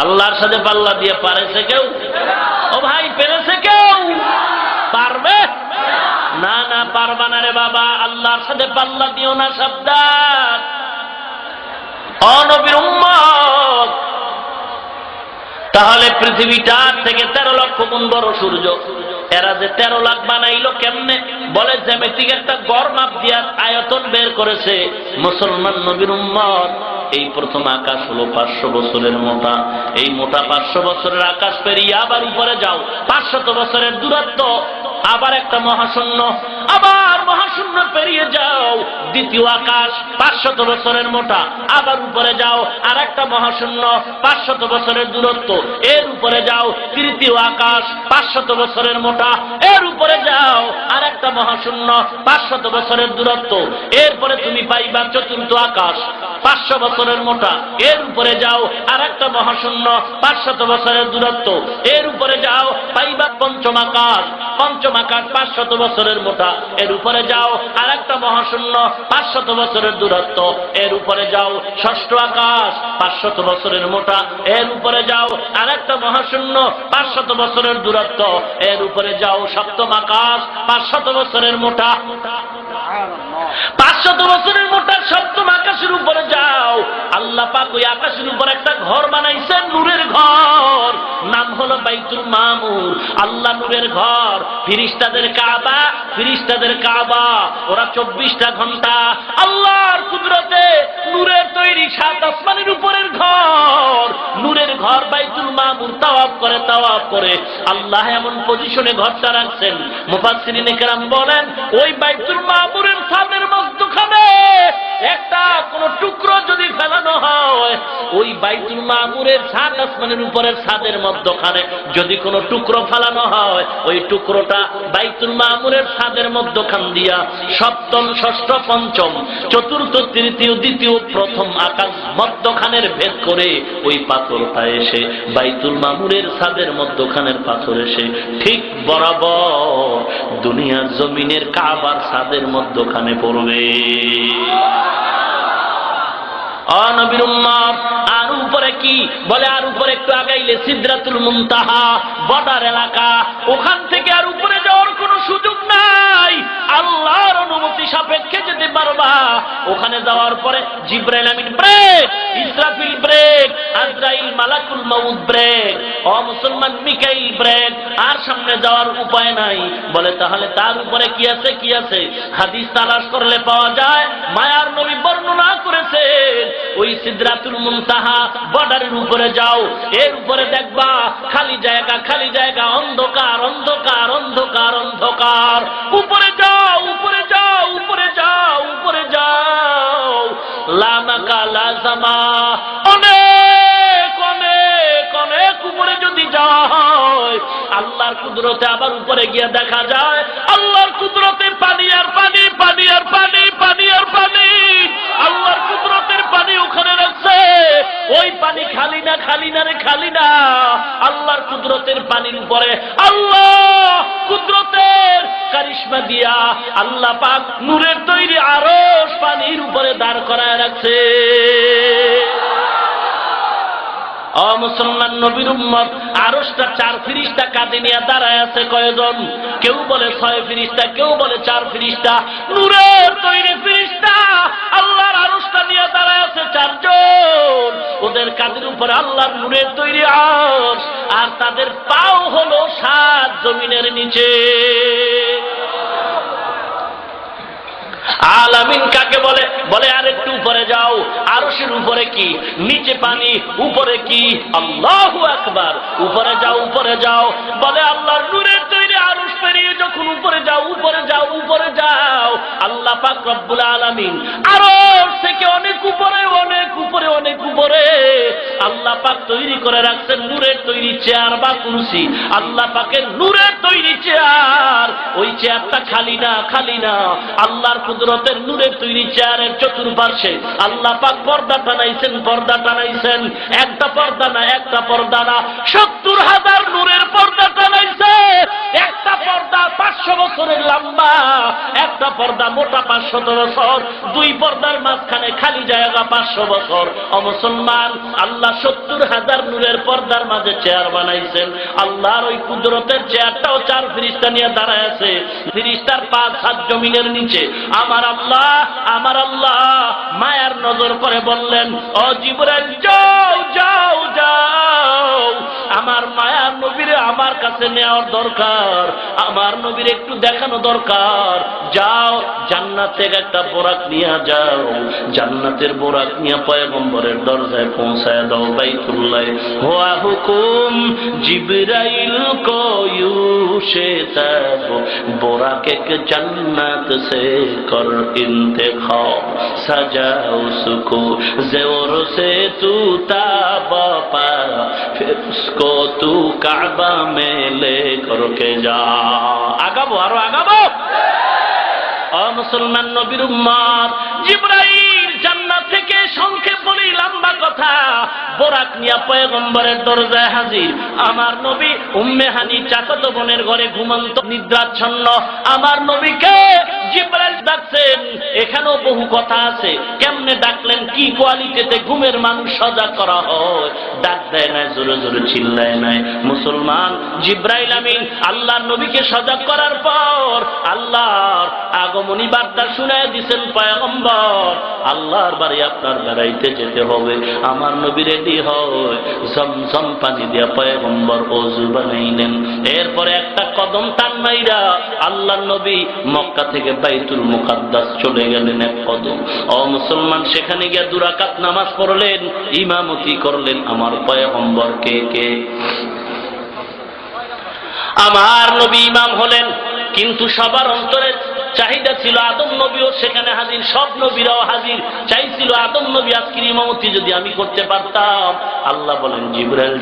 আল্লাহর সাথে পাল্লা দিয়ে পারেছে কেউ? ও ভাই, পেরেছে কেউ? পারবে? না না, পারবা না রে বাবা, আল্লাহর সাথে পাল্লা দিও না শব্দ অনবীর তাহলে পৃথিবীটার থেকে তেরো লক্ষ গুণ বড় সূর্য। এরা যে তেরো লাখ বানাইলো কেমনে? বলে, জ্যামিতিক একটা গড় মাপ দিয়ার আয়তন বের করেছে মুসলমান নবীর উম্মত। এই প্রথম আকাশ হলো পাঁচশো বছরের মোটা। এই মোটা পাঁচশো বছরের আকাশ পেরিয়ে আবার উপরে যাও। পাঁচশত বছরের দূরত্ব। আবার একটা মহাশূন্য। আবার মহাশূন্য পেরিয়ে যাও। দ্বিতীয় আকাশ পাঁচশত বছরের মোটা, আবার উপরে যাও। আর একটা মহাশূন্য পাঁচশত বছরের দূরত্ব, এর উপরে যাও। তৃতীয় আকাশ পাঁচশত বছরের মোটা, এর উপরে যাও। আর একটা মহাশূন্য পাঁচশত বছরের দূরত্ব, এরপরে তুমি পাইবা চতুর্থ আকাশ পাঁচশো বছরের মোটা, এর উপরে যাও। আর একটা মহাশূন্য পাঁচশত বছরের দূরত্ব, এর উপরে যাও। পাইবা পঞ্চম আকাশ পঞ্চম আকাশ পাঁচশত বছরের মোটা, এর উপরে যাও। আর একটা মহাশূন্য, পাঁচশত বছরের দূরত্ব, এর উপরে যাও। ষষ্ঠ আকাশ, পাঁচশত বছরের মোটা, এর উপরে যাও। আর একটা মহাশূন্য, পাঁচশত বছরের দূরত্ব, এর উপরে যাও। সপ্তম আকাশ, পাঁচশত বছরের মোটা। পাঁচশত বছরের মোটা সপ্তম আকাশের উপরে যাও। পাক ওই আকাশের উপর একটা ঘর বানাইছেন, নূরের ঘর। নাম হলো বাইতুল মামুর। আল্লাহ নূরের ঘর। ফিরিস্তাদের কাবা ফিরিস্তাদের কাবা। ওরা চব্বিশটা ঘণ্টা আল্লাহর কুদরতে নূরের তৈরি সাত আসমানের উপরের ঘর। নূরের ঘর বাইতুল মামুর তাওয়াব করে তাওয়াব করে। আল্লাহ এমন পজিশনে ঘরটা রাখছেন। মুফাসসিরিন কেরাম বলেন, ওই বাইতুল মামুরের বাইতুল মামুরের সাত আসমানের উপরের ছাদের মধ্যখানে যদি কোনো টুকরো ফেলানো হয়, ওই টুকরোটা বাইতুল মামুরের ছাদের মধ্যখান দিয়া সপ্তম, ষষ্ঠ, পঞ্চম, চতুর্থ, তৃতীয়, দ্বিতীয়, প্রথম আকাশ মধ্যখানের ভেদ করে ওই পাথরটা এসে বাইতুল মামুরের ছাদের মধ্যখানের পাথর এসে ঠিক বরাবর দুনিয়ার জমিনের কাবার ছাদের মধ্যখানে পড়বে। অনবীর আর উপরে কি? বলে, আর উপরে একটু আগাইলে সিদ্ধাতুল মুমতাহা বর্ডার এলাকা, ওখান থেকে আর উপরে যাওয়ার সুযোগ নাই। আল্লাহর অনুমতি সাপেক্ষে যেতে পারবা ওখানে যাওয়ার পরে জিব্রাইল আমিন ব্রেক ইসরাফিল ব্রেক আজরাইল মালাকুল মাউদ ব্রেক ও মুসলমান মিকাইল ব্রেক আর সামনে যাওয়ার উপায় নাই। বলে, তাহলে তার উপরে কি আছে কি আছে? হাদিস তালাশ করলে পাওয়া যায়, মায়ার নবী বর্ণনা করেছেন, ওই সিদ্রাতুল মুনতাহা বর্ডারের উপরে যাও, এর উপরে দেখবা, খালি জায়গা খালি জায়গা, অন্ধকার অন্ধকার অন্ধকার অন্ধকার উপরে যাও উপরে যাও উপরে যাও উপরে যাও। লামাকা লাজামা। অনেক অনেক অনেক উপরে যদি যাওয়া আল্লাহর কুদরতে আবার উপরে গিয়ে দেখা যায়। আল্লাহর কুদরতে পানি আর পানি পানি আর পানি পানি আর পানি আল্লাহর কুদরতের পানি ওখানে রাখছে ওই পানি খালি না খালি না রে, খালি না। আল্লাহর কুদরতের পানির উপরে। আল্লাহ কুদরতের কারিশমা দিয়া আল্লাহ পাক নূরের তৈরি আরও পানির উপরে দাঁড় করায় রাখছে। অ, মুসলমান নবীর উম্মত আরসটা চার ফিরিস্তা কাঁধে নিয়ে দাঁড়ায় আছে কয়জন? কেউ বলে ছয় ফিরিস্তা কেউ বলে চার ফিরিস্তা নূরের কাঁধের উপরে আল্লাহর নূরের তৈরি আরস আর তাদের পাও হলো সাত জমিনের নিচে। আলামিন কাকে বলে? বলে, আর একটু উপরে যাও। আরশের উপরে কি? নিচে পানি, উপরে কি? আল্লাহু আকবার। উপরে যাও উপরে যাও। বলে, আল্লাহর নূরের আল্লাহ পাক রব্বুল আলামিন। আরশ থেকে অনেক উপরে অনেক উপরে অনেক উপরে। আল্লাহ পাক তৈরি করে রাখছেন নূরের তৈরি চেয়ার বা কুরসি। আল্লাহ পাকের নূরের তৈরি চেয়ার। ওই চেয়ারটা খালি না খালি না। আল্লাহর কুদরতের নূরের তৈরি চেয়ারের চতুর্পার্শ্বে আল্লাহ পাক পর্দা টানাইছেন পর্দা টানাইছেন। একটা পর্দা না, একটা পর্দা না। সত্তর হাজার একটা পর্দা মোটা পাঁচশত বছর, দুই পর্দার মাঝখানে খালি জায়গা পাঁচশো বছর। অমুসলমান আল্লাহ সত্তর হাজার নূরের পর্দার মাঝে চেয়ার বানাইছেন। আল্লাহর ওই কুদরতের চেয়ারটাও চার ফিরিস্তা নিয়ে দাঁড়ায় আছে। ফিরিস্তার পাঁচ হাত জমিনের নিচে। আমার আল্লাহ আমার আল্লাহ, মায়ার নজর করে বললেন, ও আমার কাছে নেওয়ার দরকার, আমার নবীর একটু দেখানো দরকার। যাও, জান্নাতের একটা বোরাক নিয়ে যাও। জান্নাতের বোরাক নিয়ে পয়গম্বরের দরজায় পৌঁছায় দাও বাইতুল্লাহ। হোয়া হুকুম, জিবরাইল কয়ু সে বোরাক এক জান্নাত সে কর কিনতে খাও সাজাও সুকো, জেওর সে তু তা বাপা ফির তু কাবা মে মেলে করকে যা আগাবো আরও আগাবো অমুসলমান মুসলমান নবীর উম্মার, জিব্রাইল জান্না থেকে সংক্ষেপ বলি লম্বা কথা। বোরাক নিয়া পয়গম্বরের দরজায় হাজির। আমার নবী উম্মেহানি চাকত বোনের ঘরে ঘুমন্ত, নিদ্রাচ্ছন্ন। আমার নবীকে এখানেও বহু কথা আছে। কেমনে ডাকলেন, কি কোয়ালিটিতে ঘুমের মানুষ সজাগ করা হয়? ডাক দেয় নাই, জোরে জোরে চিল্লায় নাই। মুসলমান জিব্রাইল আমিন, আল্লাহর নবীকে সজাগ করার পর আল্লাহর আগমনী বার্তা শুনায় দিছেন পয়গম্বর, আল্লাহর বাড়ি আপনার বেড়াইতে যেতে হবে, আমার নবী রেডি হয়। জমজম পানি দিয়া পয়গম্বর অজু বানাইলেন। এরপরে একটা কদম টান মাইরা আল্লাহর নবী মক্কা থেকে বাইতুল মুকাদ্দাস চলে গেলেন এক কদম। ও মুসলমান, সেখানে গিয়ে দুরাকাত নামাজ পড়লেন, ইমামতি করলেন আমার পয়গম্বর কে কে? আমার নবী ইমাম হলেন, কিন্তু সবার অন্তরে চাহিদা ছিল আদম নবীও সেখানে হাজির, সব নবীরাও হাজির। চাইছিল আদম নবী আজকের ইমামতি যদি আমি করতে পারতাম, আল্লাহ বলেন, জিব্রাইল